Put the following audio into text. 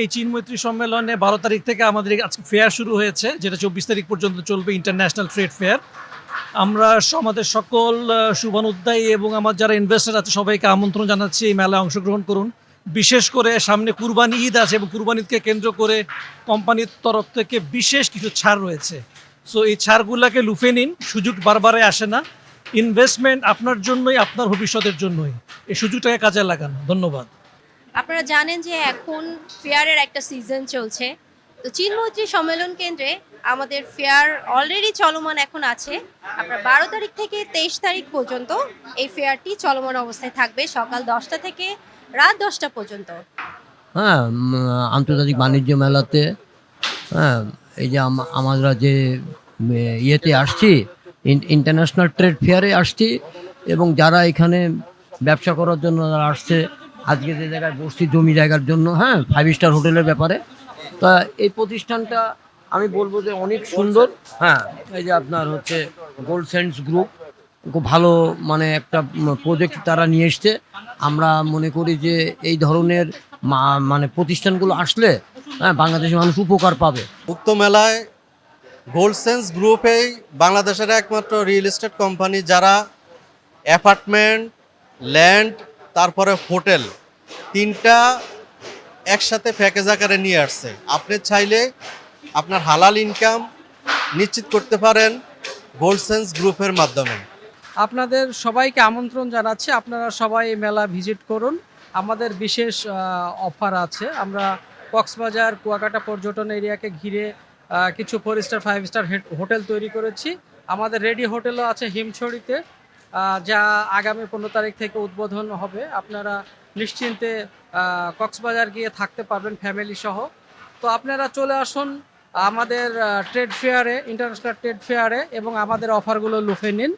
এই চীন মৈত্রী সম্মেলনে বারো তারিখ থেকে আমাদের আজকে ফেয়ার শুরু হয়েছে, যেটা চব্বিশ তারিখ পর্যন্ত চলবে ইন্টারন্যাশনাল ট্রেড ফেয়ার আমরা আমাদের সকল শুভানুদ্দায়ী এবং আমার যারা ইনভেস্টার আছে, সবাইকে আমন্ত্রণ জানাচ্ছি এই মেলায় অংশগ্রহণ করুন। বিশেষ করে সামনে কুরবানি ঈদ আছে এবং কুরবানি ঈদকে কেন্দ্র করে কোম্পানির তরফ থেকে বিশেষ কিছু ছাড় রয়েছে। সো এই ছাড়গুলোকে লুফে নিন, সুযোগ বারবারে আসে না। ইনভেস্টমেন্ট আপনার জন্যই, আপনার ভবিষ্যতের জন্যই। এই সুযোগটাকে কাজে লাগান। ধন্যবাদ। আপনারা জানেন যে এখন ফেয়ারের একটা সিজন চলছে। তো চীন মৈত্রী সম্মেলন কেন্দ্রে আমাদের ফেয়ার অলরেডি চলমান এখন আছে। আপনার বারো তারিখ থেকে তেইশ তারিখ পর্যন্ত এই ফেয়ারটি চলমান অবস্থায় থাকবে সকাল দশটা থেকে রাত দশটা পর্যন্ত। হ্যাঁ আন্তর্জাতিক বাণিজ্য মেলাতে হ্যাঁ এই যে আমরা যে ইয়েতে আসছি ইন্টারন্যাশনাল ট্রেড ফেয়ারে আসছি, এবং যারা এখানে ব্যবসা করার জন্য যারা আসছে আজকে যে জায়গায় বসছি, জমি জায়গার জন্য হ্যাঁ ফাইভ স্টার হোটেলের ব্যাপারে। তা এই প্রতিষ্ঠানটা আমি বলব যে অনেক সুন্দর হ্যাঁ এই যে আপনার হচ্ছে গোল্ড সেন্স গ্রুপ খুব ভালো মানে একটা প্রজেক্ট তারা নিয়ে এসছে। আমরা মনে করি যে এই ধরনের মানে প্রতিষ্ঠানগুলো আসলে হ্যাঁ বাংলাদেশের মানুষ উপকার পাবে। উক্ত মেলায় গোল্ড সেন্স গ্রুপেই বাংলাদেশের একমাত্র রিয়েল এস্টেট কোম্পানি যারা অ্যাপার্টমেন্ট ল্যান্ড তারপরে হোটেল। তিনটা একসাথে প্যাকেজ আকারে নিয়ে আসছে। আপনি চাইলে আপনার হালাল ইনকাম নিশ্চিত করতে পারেন গোল্ডসেন্স গ্রুপের মাধ্যমে। আপনাদের সবাইকে আমন্ত্রণ জানাচ্ছি। আপনারা সবাই মেলা ভিজিট করুন। আমাদের বিশেষ অফার আছে। আমরা কক্সবাজার, কুয়াকাটা পর্যটন এরিয়াকে ঘিরে কিছু four star five star hotel তৈরি করেছি। আমাদের রেডি হোটেলও আছে হিমছড়িতে। যা আগামী পনেরো তারিখ থেকে উদ্বোধন হবে, আপনারা নিশ্চিন্তে কক্সবাজার গিয়ে থাকতে পারবেন ফ্যামিলি সহ। তো আপনারা চলে আসুন আমাদের ট্রেড ফেয়ারে ইন্টারন্যাশনাল ট্রেড ফেয়ারে এবং আমাদের অফারগুলো লুফে নিন।